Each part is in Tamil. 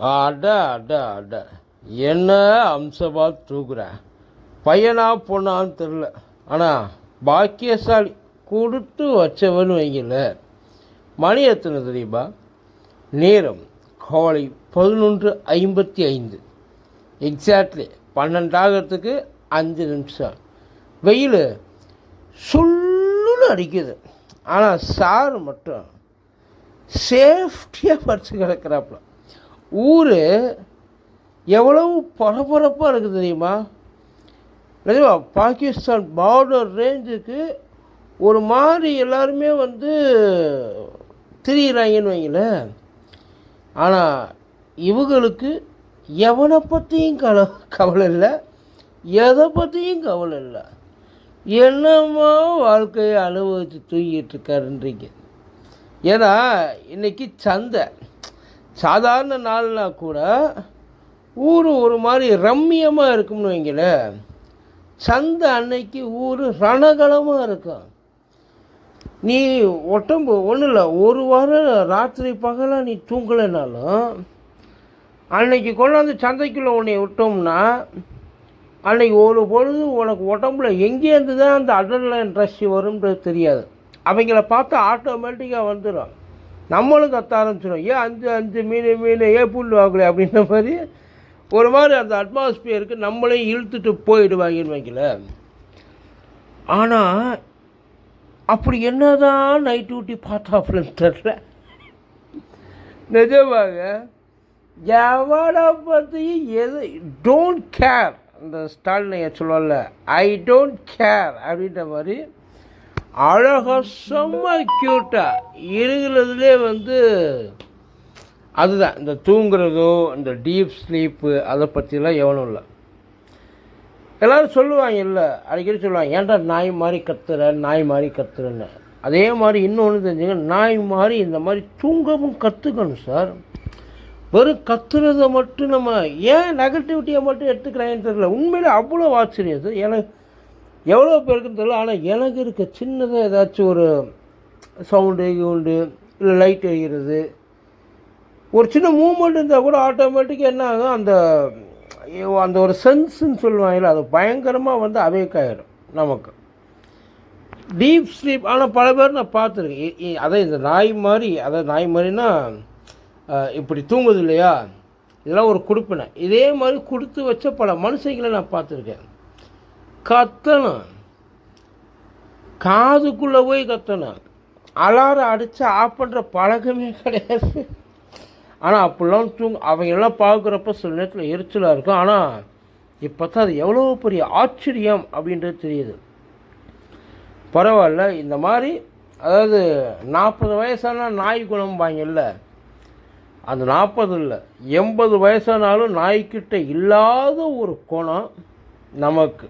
அட அட அட. என்ன அம்சமா தூக்குறேன் பையனா பொண்ணான்னு தெரில ஆனால் பாக்கியசாலி கொடுத்து வச்சவன் வைங்கல மணி எத்தனை தெரியுமா? நேரம் காலை பதினொன்று ஐம்பத்தி ஐந்து. எக்ஸாக்ட்லி பன்னெண்டாகிறதுக்கு அஞ்சு நிமிஷம். வெயில் சுள்ளுன்னு அடிக்குது. ஆனால் சார் மட்டும் சேஃப்டியாக படித்து கிடக்கிறாப்புல. ஊர் எவ்வளவு பரபரப்பாக இருக்குது தெரியுமா? நிஜமா பாகிஸ்தான் பார்டர் ரேஞ்சுக்கு ஒரு மாதிரி எல்லாருமே வந்து திரியிறாங்கன்னு வைங்களேன். ஆனால் இவங்களுக்கு எவனை பற்றியும் கல கவலை இல்லை. எதை பற்றியும் கவலை இல்லை. என்னமோ வாழ்க்கையை அனுபவித்து தூங்கிட்டு இருக்காருன்றீங்க. ஏன்னா இன்றைக்கி சந்தை. சாதாரண நாள்னா கூட ஊர் ஒரு மாதிரி ரம்மியமாக இருக்கும்னு வைங்களேன் சந்தை அன்னைக்கு ஊர் ரணகலமாக இருக்கும். நீ ஒட்டம்பு ஒன்றும் இல்லை ஒரு வாரம் ராத்திரி பகலாக நீ தூங்கலைனாலும் அன்னைக்கு கொண்டாந்து சந்தைக்குள்ளே உன்னை விட்டோம்னா அன்னைக்கு ஒரு பொழுது உனக்கு உடம்புல எங்கேருந்து தான் அந்த அடர்லைன் ரஷ் வரும்ன்றது தெரியாது. அவங்கள பார்த்தா ஆட்டோமேட்டிக்காக வந்துடும் நம்மளும் கத்த ஆரம்பிச்சிடும் ஏன் அஞ்சு அஞ்சு மீன் மீன் ஏ புல் வாங்கலை அப்படின்ற மாதிரி ஒரு மாதிரி அந்த அட்மாஸ்பியருக்கு நம்மளையும் இழுத்துட்டு போயிடுவாங்கன்னு வைக்கல ஆனால் அப்படி என்னதான் நைட் டியூட்டி பார்த்தாப்புலன்னு தெரில நிஜமாக எவனை பற்றியும் எது டோன்ட் கேர் அந்த ஸ்டாலின் சொல்லல ஐ டோன்ட் கேர் அப்படின்ற மாதிரி அழகாக செம்ம க்யூட்டாக இருக்கிறதுலே வந்து அதுதான். இந்த தூங்குறதோ இந்த டீப் ஸ்லீப்பு அதை பற்றிலாம் எவனும் இல்லை. எல்லோரும் சொல்லுவாங்க இல்லை அடிக்கடி சொல்லுவாங்க ஏன்டா நாய் மாதிரி கத்துற நாய் மாதிரி கத்துறன்னு? அதே மாதிரி இன்னொன்று தெரிஞ்சுங்க நாய் மாதிரி இந்த மாதிரி தூங்கவும் கற்றுக்கணும் சார். வெறும் கத்துறதை மட்டும் நம்ம ஏன் நெகட்டிவிட்டியை மட்டும் எடுத்துக்கிறாங்கன்னு தெரியல. உண்மையிலே அவ்வளோ ஆச்சரியம் சார். எனக்கு எவ்வளோ பேருக்குன்னு தெரியல ஆனால் எனக்கு இருக்க சின்னதாக ஏதாச்சும் ஒரு சவுண்டு கவுண்டு இல்லை லைட் எரிகிறது ஒரு சின்ன மூமெண்ட் இருந்தால் கூட ஆட்டோமேட்டிக்காக என்ன ஆகும் அந்த அந்த ஒரு சென்ஸுன்னு சொல்லுவாங்கல்ல அது பயங்கரமாக வந்து அவேக் ஆகிடும் நமக்கு. டீப் ஸ்லீப் ஆனால் பல பேர் நான் பார்த்துருக்கேன். அதை இந்த நாய் மாதிரி அதை நாய் மாதிரினா இப்படி தூங்குது இல்லையா? இதெல்லாம் ஒரு கொடுப்பினை. இதே மாதிரி கொடுத்து வச்ச பல மனுஷங்களை நான் பார்த்துருக்கேன். கத்தணும். காதுக்குள்ளே போய் கத்தணும். அலாரம் அடித்து ஆஃப் பண்ணுற பழக்கமே கிடையாது. ஆனால் அப்படிலாம் தூங்க அவங்கெல்லாம் பார்க்குறப்ப சில நேரத்தில் எரிச்சலாக இருக்கும். ஆனால் இப்போ தான் அது எவ்வளோ பெரிய ஆச்சரியம் அப்படின்றது தெரியுது. பரவாயில்ல இந்த மாதிரி அதாவது நாற்பது வயசான நாய் குணம் வாங்கல அந்த நாற்பது இல்லை எண்பது வயசானாலும் நாய்க்கிட்ட இல்லாத ஒரு குணம் நமக்கு.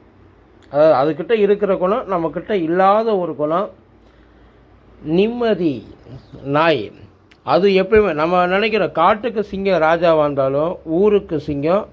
அதாவது அதுக்கிட்ட இருக்கிற குணம் நம்மக்கிட்ட இல்லாத ஒரு குணம் நிம்மதி நாய். அது எப்பயுமே நம்ம நினைக்கிற காட்டுக்கு சிங்கம் ராஜாவாக இருந்தாலும் ஊருக்கு சிங்கம்